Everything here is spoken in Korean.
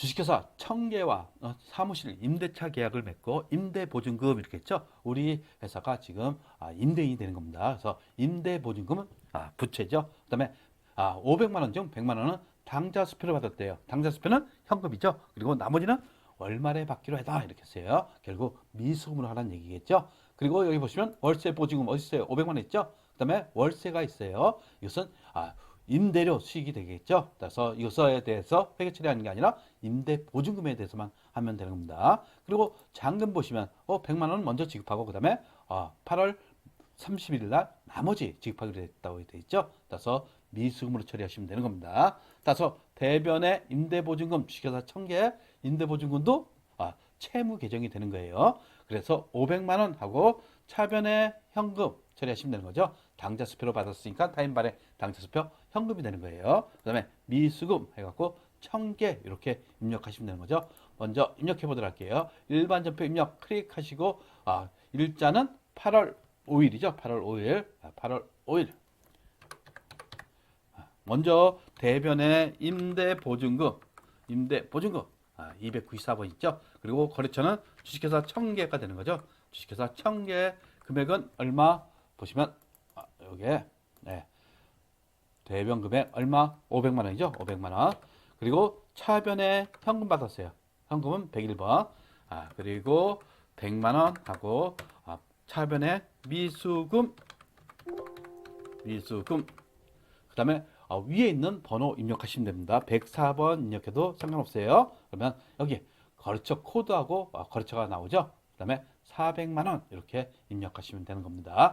주식회사 청계와 어, 사무실 임대차 계약을 맺고 임대보증금 이렇게 했죠. 우리 회사가 지금 아, 임대인이 되는 겁니다. 그래서 임대보증금은 아, 부채죠. 그 다음에 아, 500만 원 중 100만 원은 당좌 수표를 받았대요. 당좌 수표는 현금이죠. 그리고 나머지는 월말에 받기로 했다 이렇게 했어요. 결국 미수금으로 하라는 얘기겠죠. 그리고 여기 보시면 월세 보증금 어디 있어요? 500만 원 있죠. 그 다음에 월세가 있어요. 이것은 아, 임대료 수익이 되겠죠. 그래서 이것에 대해서 회계 처리하는 게 아니라 임대 보증금에 대해서만 하면 되는 겁니다. 그리고 잔금 보시면 어 100만 원 먼저 지급하고 그다음에 어, 8월 30일 날 나머지 지급하기로 했다고 되어 있죠. 따라서 미수금으로 처리하시면 되는 겁니다. 따라서 대변의 임대보증금 주식회사 청계 임대보증금도 아, 채무 개정이 되는 거예요. 그래서 500만 원 하고 차변의 현금 처리하시면 되는 거죠. 당좌 수표로 받았으니까 타임발의 당좌 수표 현금이 되는 거예요. 그 다음에 미수금 해갖고 청개 이렇게 입력하시면 되는 거죠. 먼저 입력해 보도록 할게요. 일반 전표 입력 클릭하시고 아, 일자는 8월 5일이죠. 8월 5일. 아, 8월 5일. 아, 먼저 대변의 임대 보증금, 임대 보증금 아, 294번 있죠. 그리고 거래처는 주식회사 청개가 되는 거죠. 주식회사 청개 금액은 얼마 보시면 아, 여기에 네. 대변 금액 얼마? 500만 원이죠. 500만 원. 그리고 차변에 현금 받았어요. 현금은 101번. 아, 그리고 100만 원 하고 아, 차변에 미수금 미수금 그다음에 어, 위에 있는 번호 입력하시면 됩니다. 104번 입력해도 상관없어요. 그러면 여기 거래처 코드하고 어, 거래처가 나오죠. 그다음에 400만 원 이렇게 입력하시면 되는 겁니다.